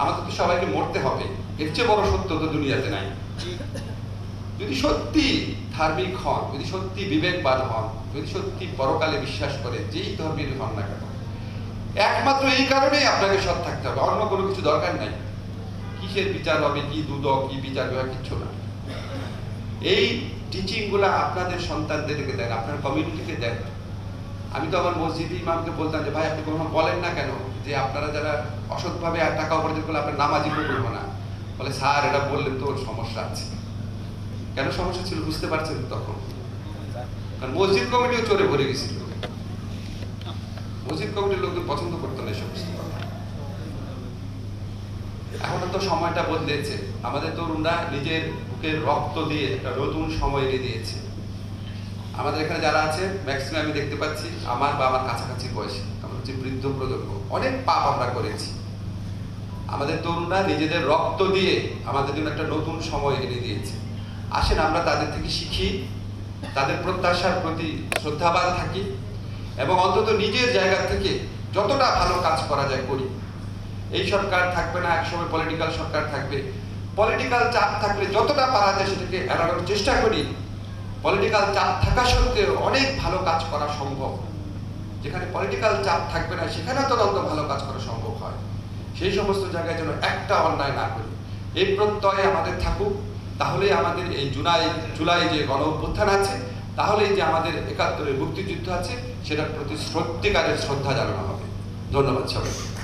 আমাদের তো সবাইকে মরতে হবে। এর চেয়ে বড় সত্য তো দুনিয়াতে নাই। যদি সত্যি ধার্মিক হন, যদি সত্যি বিবেকবান হন, যদি সত্যি পরকালে বিশ্বাস করে, যেই ধর্মের হন না কেন, একমাত্র এই কারণেই আপনাকে সৎ থাকতে হবে। অন্য কোনো কিছু দরকার নাই। কিসের বিচার হবে, কি দুদক কি বিচার হবে কিচ্ছু না। এই টিচিংগুলা আপনাদের সন্তানদেরকে দেন, আপনার কমিউনিটিকে দেন। আমি তো আমার মসজিদে ইমামকে বলতাম যে, ভাই, আপনি কখনো বলেন না কেন যে, আপনারা যারা অসৎভাবে টাকা উপার্জন করলে আপনার নামাজি করব না? বলে, স্যার এটা বললেন তো সমস্যা আছে। কেন সমস্যা ছিল বুঝতে পারছেন তখন? কারণ মসজিদ কমিটিও চোরে ভরে গেছিল। মসজিদ কমিটির লোকজন পছন্দ করতো না এই এখন তো সময়টা বদলেছে। আমাদের তরুণরা নিজের বুকের রক্ত দিয়ে একটা নতুন সময় এনে দিয়েছে। আমাদের এখানে যারা আছে ম্যাক্সিমাম আমি দেখতে পাচ্ছি আমার বা আমার কাছাকাছি বয়সী, আমরা হচ্ছে বৃদ্ধ প্রজন্ম। অনেক পাপ আমরা করেছি। আমাদের তরুণরা নিজেদের রক্ত দিয়ে আমাদের জন্য একটা নতুন সময় এনে দিয়েছে। আসেন আমরা তাদের থেকে শিখি, তাদের প্রত্যাশার প্রতি শ্রদ্ধাবান থাকি এবং অন্তত নিজের জায়গা থেকে যতটা ভালো কাজ করা যায় করি। এই সরকার থাকবে না, একসময় পলিটিক্যাল সরকার থাকবে। পলিটিক্যাল চাপ থাকলে যতটা পারা যায় সেটাকে এড়ানোর চেষ্টা করি। পলিটিক্যাল চাপ থাকা সত্ত্বেও অনেক ভালো কাজ করা সম্ভব। যেখানে পলিটিক্যাল চাপ থাকবে না সেখানে তো অন্তত ভালো কাজ করা সম্ভব হয়। সেই সমস্ত জায়গায় যেন একটা অন্যায় না করি। এই প্রত্যয়ে আমাদের থাকুক। তাহলেই আমাদের এই জুলাই জুলাই যে গণ অভ্যুত্থান আছে, তাহলেই যে আমাদের একাত্তরের মুক্তিযুদ্ধ আছে, সেটার প্রতি সত্যিকারের শ্রদ্ধা জানানো হবে। ধন্যবাদ সবাই